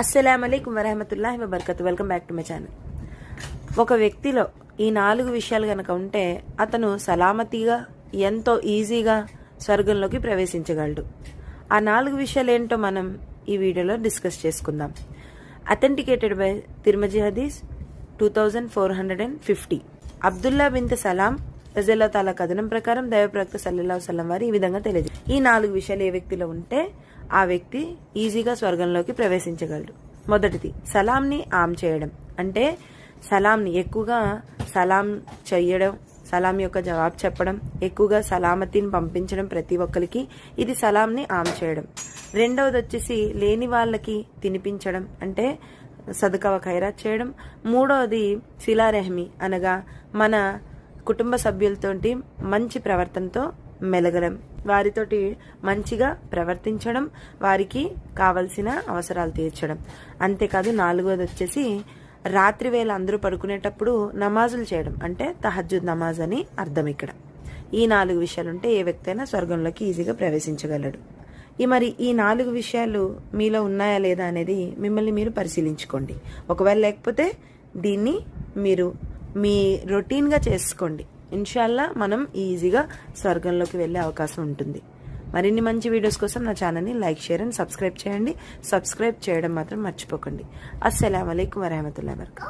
అస్సలం అయికం వరహమతుల్లాహి వబర్కత్. Welcome back to my channel. ఒక వ్యక్తిలో ఈ నాలుగు విషయాలు కనుక ఉంటే అతను సలామతిగా ఎంతో ఈజీగా స్వర్గంలోకి ప్రవేశించగలడు. ఆ నాలుగు విషయాలు ఏంటో మనం ఈ వీడియోలో డిస్కస్ చేసుకుందాం. అథెంటికేటెడ్ బై తిరుమజీ హదీస్ two thousand four hundred and fifty Abdullah బింత్ సలాం రజల్లా తాల కథనం ప్రకారం దైవప్రవక్త సల్లల్లా సల్లం వారు ఈ విధంగా తెలియదు ఈ నాలుగు విషయాలు ఏ వ్యక్తిలో ఉంటే ఆ వ్యక్తి ఈజీగా స్వర్గంలోకి ప్రవేశించగలడు. మొదటిది సలాంని ఆమ్ చేయడం. అంటే సలాంని ఎక్కువగా సలాం చెయ్యడం సలాం యొక్క జవాబు చెప్పడం ఎక్కువగా సలామతిని పంపించడం ప్రతి ఒక్కరికి ఇది సలాంని ఆమ్ చేయడం. రెండవది వచ్చేసి లేని వాళ్ళకి తినిపించడం అంటే సదకవ ఖైరాత్ చేయడం. మూడవది శిలారెహమి అనగా మన కుటుంబ సభ్యులతోటి మంచి ప్రవర్తనతో మెలగడం వారితోటి మంచిగా ప్రవర్తించడం వారికి కావలసిన అవసరాలు తీర్చడం. అంతేకాదు నాలుగోది వచ్చేసి రాత్రి వేళ అందరూ పడుకునేటప్పుడు నమాజులు చేయడం అంటే తహజ్జుద్ నమాజ్ అని అర్థం ఇక్కడ. ఈ నాలుగు విషయాలుంటే ఏ వ్యక్తి అయినా స్వర్గంలోకి ఈజీగా ప్రవేశించగలడు. ఈ మరి ఈ నాలుగు విషయాలు మీలో ఉన్నాయా లేదా అనేది మిమ్మల్ని మీరు పరిశీలించుకోండి. ఒకవేళ లేకపోతే దీన్ని మీరు మీ రొటీన్గా చేసుకోండి. ఇన్షాల్లా మనం ఈజీగా స్వర్గంలోకి వెళ్ళే అవకాశం ఉంటుంది. మరిన్ని మంచి వీడియోస్ కోసం నా ఛానల్ని లైక్ షేర్ అండ్ సబ్స్క్రైబ్ చేయండి. సబ్స్క్రైబ్ చేయడం మాత్రం మర్చిపోకండి. అస్సలం వరహమతుల్లా వరకు